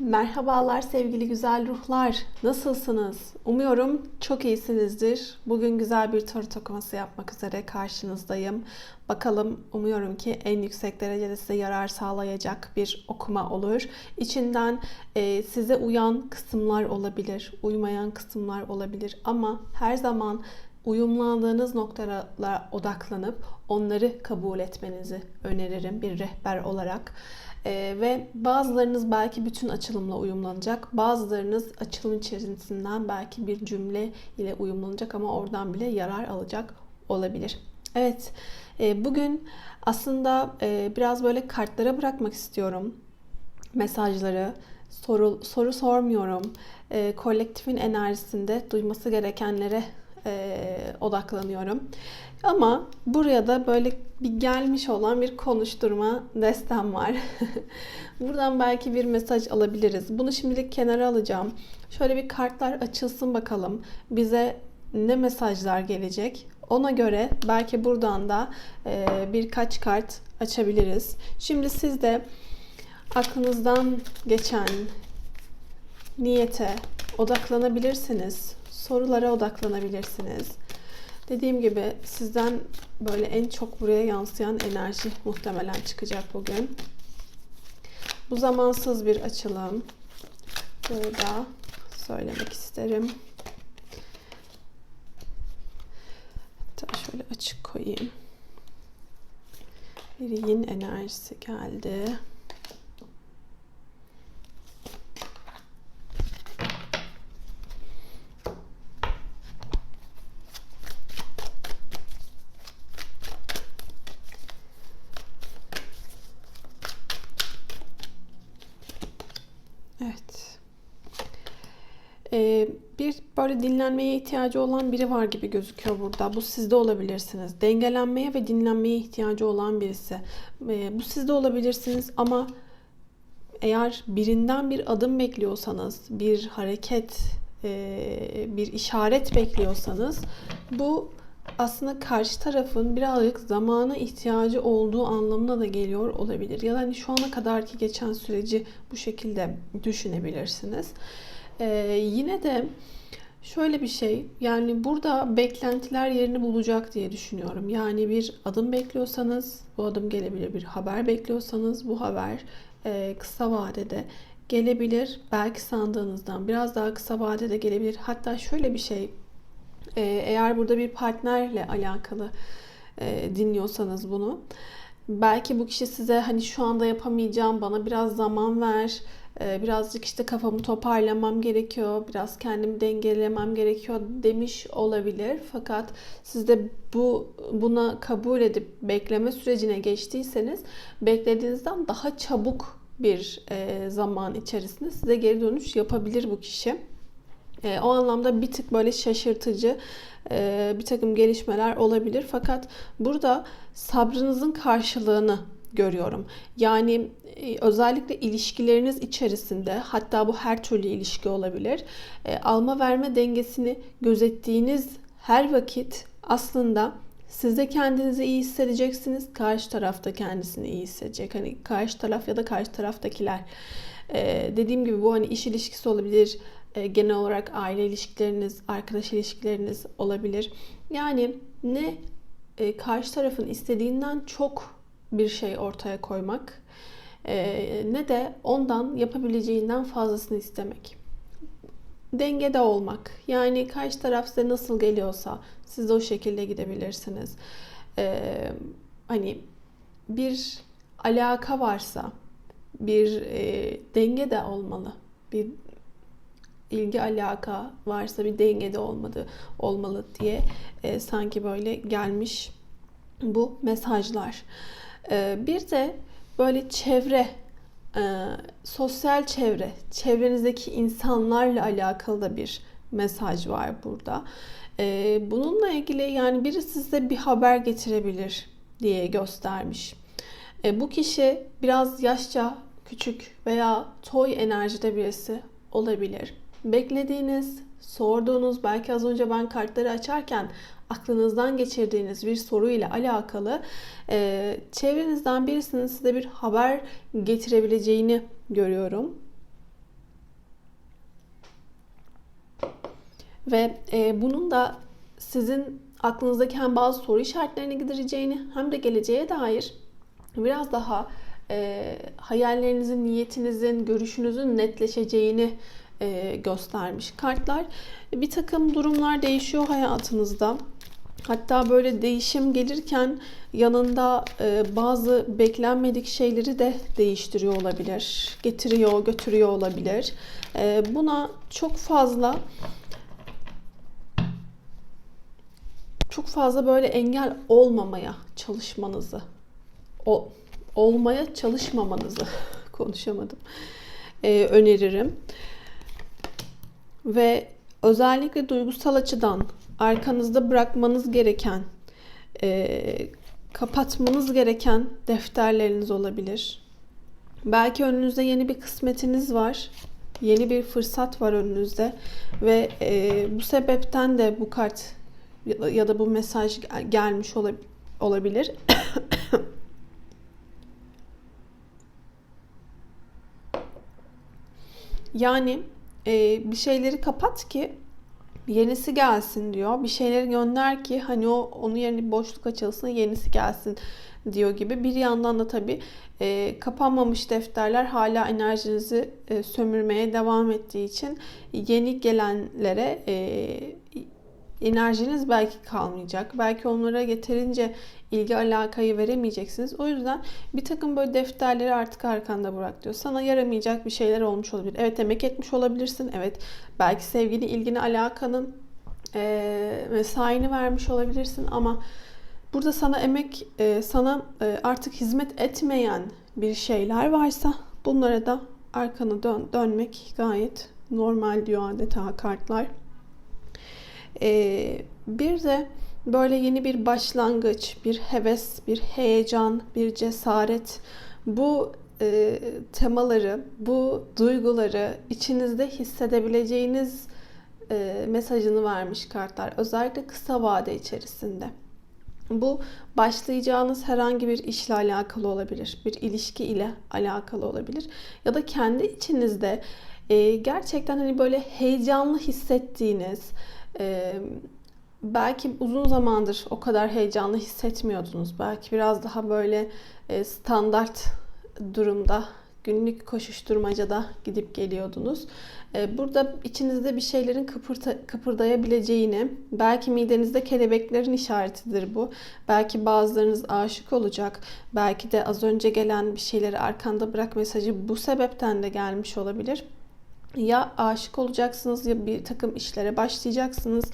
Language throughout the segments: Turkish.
Merhabalar sevgili güzel ruhlar. Nasılsınız? Umuyorum çok iyisinizdir. Bugün güzel bir tarot okuması yapmak üzere karşınızdayım. Bakalım umuyorum ki en yüksek derecede size yarar sağlayacak bir okuma olur. İçinden e, size uyan kısımlar olabilir, uymayan kısımlar olabilir ama her zaman uyumlandığınız noktalara odaklanıp onları kabul etmenizi öneririm bir rehber olarak. Ee, ve bazılarınız belki bütün açılımla uyumlanacak. Bazılarınız açılım içerisinden belki bir cümle ile uyumlanacak ama oradan bile yarar alacak olabilir. Evet, e, bugün aslında e, biraz böyle kartlara bırakmak istiyorum mesajları. Soru, soru sormuyorum. E, kolektifin enerjisinde duyması gerekenlere e, odaklanıyorum. Ama buraya da böyle bir gelmiş olan bir konuşturma destem var. Buradan belki bir mesaj alabiliriz. Bunu şimdilik kenara alacağım. Şöyle bir kartlar açılsın bakalım. Bize ne mesajlar gelecek? Ona göre belki buradan da e, birkaç kart açabiliriz. Şimdi siz de aklınızdan geçen niyete odaklanabilirsiniz. Sorulara odaklanabilirsiniz. Dediğim gibi sizden böyle en çok buraya yansıyan enerji muhtemelen çıkacak bugün. Bu zamansız bir açılım. Burada söylemek isterim. Hatta şöyle açık koyayım. Bir yin enerjisi geldi. Evet. Ee, bir böyle dinlenmeye ihtiyacı olan biri var gibi gözüküyor burada. Bu sizde olabilirsiniz. Dengelenmeye ve dinlenmeye ihtiyacı olan birisi. Ee, bu sizde olabilirsiniz ama eğer birinden bir adım bekliyorsanız, bir hareket, e, bir işaret bekliyorsanız bu aslında karşı tarafın birazcık zamana ihtiyacı olduğu anlamına da geliyor olabilir. Ya da hani şu ana kadarki geçen süreci bu şekilde düşünebilirsiniz. Ee, yine de şöyle bir şey yani burada beklentiler yerini bulacak diye düşünüyorum. Yani bir adım bekliyorsanız bu adım gelebilir. Bir haber bekliyorsanız bu haber e, kısa vadede gelebilir. Belki sandığınızdan biraz daha kısa vadede gelebilir. Hatta şöyle bir şey ee, eğer burada bir partnerle alakalı e, dinliyorsanız bunu belki bu kişi size hani şu anda yapamayacağım bana biraz zaman ver e, birazcık işte kafamı toparlamam gerekiyor biraz kendimi dengelemem gerekiyor demiş olabilir fakat siz de bu buna kabul edip bekleme sürecine geçtiyseniz beklediğinizden daha çabuk bir e, zaman içerisinde size geri dönüş yapabilir bu kişi. E, o anlamda bir tık böyle şaşırtıcı e, bir takım gelişmeler olabilir. Fakat burada sabrınızın karşılığını görüyorum. Yani e, özellikle ilişkileriniz içerisinde hatta bu her türlü ilişki olabilir. E, alma verme dengesini gözettiğiniz her vakit aslında siz de kendinizi iyi hissedeceksiniz. Karşı tarafta kendisini iyi hissedecek. Hani karşı taraf ya da karşı taraftakiler. Ee, dediğim gibi bu hani iş ilişkisi olabilir, genel olarak aile ilişkileriniz, arkadaş ilişkileriniz olabilir. Yani ne e, karşı tarafın istediğinden çok bir şey ortaya koymak e, ne de ondan yapabileceğinden fazlasını istemek. Dengede olmak. Yani karşı taraf size nasıl geliyorsa siz de o şekilde gidebilirsiniz. Hani bir alaka varsa bir denge de olmalı. Bir ilgi alaka varsa bir dengede olmadı olmalı diye e, sanki böyle gelmiş bu mesajlar. E, bir de böyle çevre e, sosyal çevre, çevrenizdeki insanlarla alakalı da bir mesaj var burada. E, bununla ilgili yani biri size bir haber getirebilir diye göstermiş. E, bu kişi biraz yaşça küçük veya toy enerjide birisi olabilir beklediğiniz, sorduğunuz, belki az önce ben kartları açarken aklınızdan geçirdiğiniz bir soru ile alakalı e, çevrenizden birisinin size bir haber getirebileceğini görüyorum. Ve e, bunun da sizin aklınızdaki hem bazı soru işaretlerini gidereceğini hem de geleceğe dair biraz daha e, hayallerinizin, niyetinizin, görüşünüzün netleşeceğini e, göstermiş kartlar. Bir takım durumlar değişiyor hayatınızda. Hatta böyle değişim gelirken yanında e, bazı beklenmedik şeyleri de değiştiriyor olabilir. Getiriyor, götürüyor olabilir. E, buna çok fazla çok fazla böyle engel olmamaya çalışmanızı o, olmaya çalışmamanızı konuşamadım. E, öneririm. Ve özellikle duygusal açıdan arkanızda bırakmanız gereken, e, kapatmanız gereken defterleriniz olabilir. Belki önünüzde yeni bir kısmetiniz var. Yeni bir fırsat var önünüzde ve e, bu sebepten de bu kart ya da bu mesaj gelmiş olabilir. yani e, bir şeyleri kapat ki yenisi gelsin diyor. Bir şeyleri gönder ki hani o onun yerine boşluk açılsın, yenisi gelsin diyor gibi. Bir yandan da tabii e, kapanmamış defterler hala enerjinizi e, sömürmeye devam ettiği için yeni gelenlere e, enerjiniz belki kalmayacak. Belki onlara yeterince ilgi alakayı veremeyeceksiniz. O yüzden bir takım böyle defterleri artık arkanda bırak diyor. Sana yaramayacak bir şeyler olmuş olabilir. Evet emek etmiş olabilirsin. Evet belki sevgili, ilgini, alakanın e, mesaini vermiş olabilirsin ama burada sana emek, e, sana e, artık hizmet etmeyen bir şeyler varsa bunlara da arkanı dön, dönmek gayet normal diyor adeta kartlar. Ee, bir de böyle yeni bir başlangıç, bir heves, bir heyecan, bir cesaret bu e, temaları, bu duyguları içinizde hissedebileceğiniz e, mesajını vermiş kartlar. Özellikle kısa vade içerisinde. Bu başlayacağınız herhangi bir işle alakalı olabilir, bir ilişki ile alakalı olabilir ya da kendi içinizde e, gerçekten hani böyle heyecanlı hissettiğiniz, ee, belki uzun zamandır o kadar heyecanlı hissetmiyordunuz. Belki biraz daha böyle e, standart durumda günlük koşuşturmacada gidip geliyordunuz. Burada içinizde bir şeylerin kıpırta, kıpırdayabileceğini, belki midenizde kelebeklerin işaretidir bu. Belki bazılarınız aşık olacak. Belki de az önce gelen bir şeyleri arkanda bırak mesajı bu sebepten de gelmiş olabilir ya aşık olacaksınız ya bir takım işlere başlayacaksınız.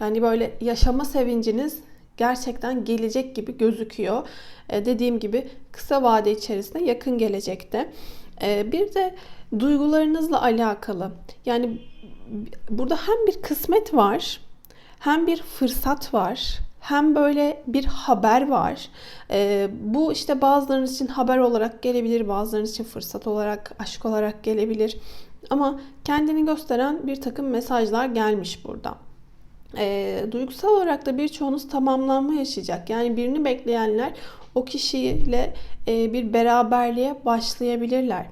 Yani böyle yaşama sevinciniz gerçekten gelecek gibi gözüküyor. Ee, dediğim gibi kısa vade içerisinde yakın gelecekte. Ee, bir de duygularınızla alakalı. Yani burada hem bir kısmet var, hem bir fırsat var, hem böyle bir haber var. Ee, bu işte bazılarınız için haber olarak gelebilir, bazılarınız için fırsat olarak, aşk olarak gelebilir. Ama kendini gösteren bir takım mesajlar gelmiş burada. E, duygusal olarak da birçoğunuz tamamlanma yaşayacak. Yani birini bekleyenler o kişiyle e, bir beraberliğe başlayabilirler.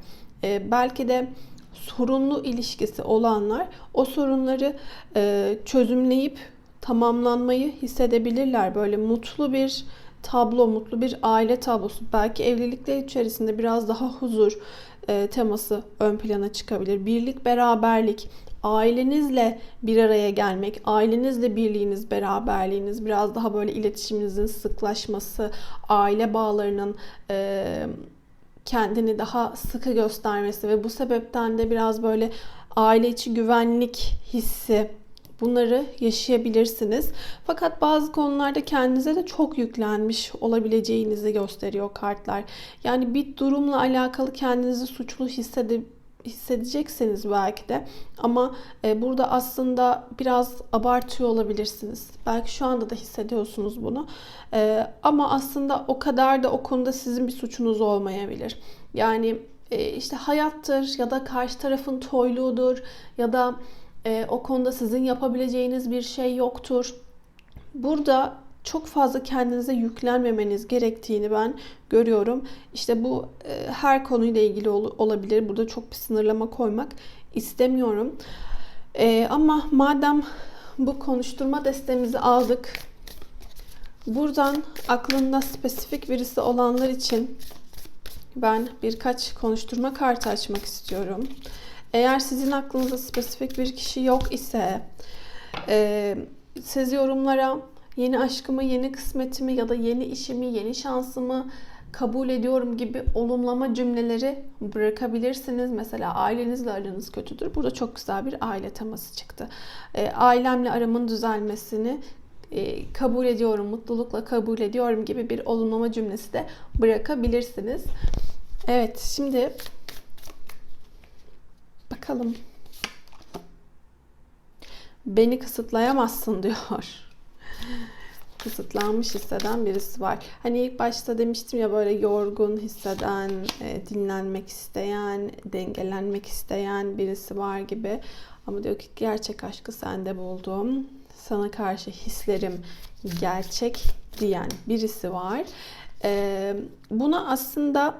E, belki de sorunlu ilişkisi olanlar o sorunları e, çözümleyip tamamlanmayı hissedebilirler. Böyle mutlu bir tablo, mutlu bir aile tablosu. Belki evlilikler içerisinde biraz daha huzur, e, teması ön plana çıkabilir. Birlik, beraberlik, ailenizle bir araya gelmek, ailenizle birliğiniz, beraberliğiniz, biraz daha böyle iletişiminizin sıklaşması, aile bağlarının e, kendini daha sıkı göstermesi ve bu sebepten de biraz böyle aile içi güvenlik hissi Bunları yaşayabilirsiniz. Fakat bazı konularda kendinize de çok yüklenmiş olabileceğinizi gösteriyor kartlar. Yani bir durumla alakalı kendinizi suçlu hissedip hissedeceksiniz belki de ama e, burada aslında biraz abartıyor olabilirsiniz. Belki şu anda da hissediyorsunuz bunu. E, ama aslında o kadar da o konuda sizin bir suçunuz olmayabilir. Yani e, işte hayattır ya da karşı tarafın toyluğudur ya da e, o konuda sizin yapabileceğiniz bir şey yoktur. Burada çok fazla kendinize yüklenmemeniz gerektiğini ben görüyorum. İşte bu e, her konuyla ilgili ol, olabilir. Burada çok bir sınırlama koymak istemiyorum. E, ama madem bu konuşturma destemizi aldık. Buradan aklında spesifik birisi olanlar için ben birkaç konuşturma kartı açmak istiyorum. Eğer sizin aklınızda spesifik bir kişi yok ise e, siz yorumlara yeni aşkımı, yeni kısmetimi ya da yeni işimi, yeni şansımı kabul ediyorum gibi olumlama cümleleri bırakabilirsiniz. Mesela ailenizle aranız kötüdür. Burada çok güzel bir aile teması çıktı. E, ailemle aramın düzelmesini e, kabul ediyorum, mutlulukla kabul ediyorum gibi bir olumlama cümlesi de bırakabilirsiniz. Evet, şimdi bakalım. Beni kısıtlayamazsın diyor. Kısıtlanmış hisseden birisi var. Hani ilk başta demiştim ya böyle yorgun hisseden, e, dinlenmek isteyen, dengelenmek isteyen birisi var gibi. Ama diyor ki gerçek aşkı sende buldum. Sana karşı hislerim gerçek diyen birisi var. E, buna aslında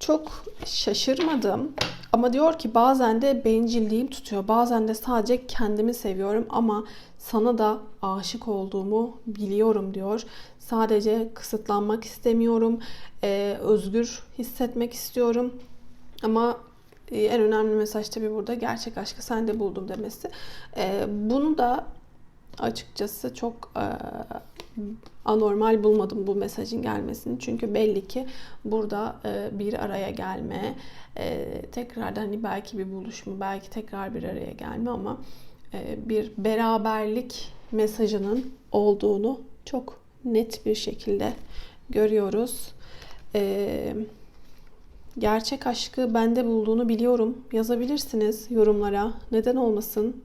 çok şaşırmadım. Ama diyor ki bazen de bencilliğim tutuyor. Bazen de sadece kendimi seviyorum ama sana da aşık olduğumu biliyorum diyor. Sadece kısıtlanmak istemiyorum. Ee, özgür hissetmek istiyorum. Ama e, en önemli mesaj tabii burada gerçek aşkı sen de buldum demesi. Ee, bunu da açıkçası çok e, anormal bulmadım bu mesajın gelmesini. Çünkü belli ki burada e, bir araya gelme, e, tekrardan hani belki bir buluşma, belki tekrar bir araya gelme ama e, bir beraberlik mesajının olduğunu çok net bir şekilde görüyoruz. E, gerçek aşkı bende bulduğunu biliyorum. Yazabilirsiniz yorumlara. Neden olmasın?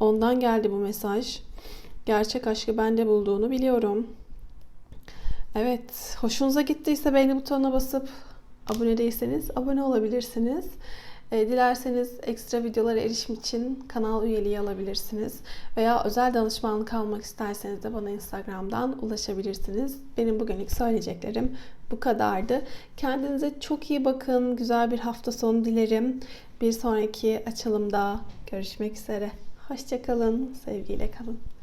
Ondan geldi bu mesaj. Gerçek aşkı bende bulduğunu biliyorum. Evet, hoşunuza gittiyse beğeni butonuna basıp abone değilseniz abone olabilirsiniz. E, dilerseniz ekstra videolara erişim için kanal üyeliği alabilirsiniz. Veya özel danışmanlık almak isterseniz de bana Instagram'dan ulaşabilirsiniz. Benim bugünlük söyleyeceklerim bu kadardı. Kendinize çok iyi bakın. Güzel bir hafta sonu dilerim. Bir sonraki açılımda görüşmek üzere. Hoşçakalın. Sevgiyle kalın.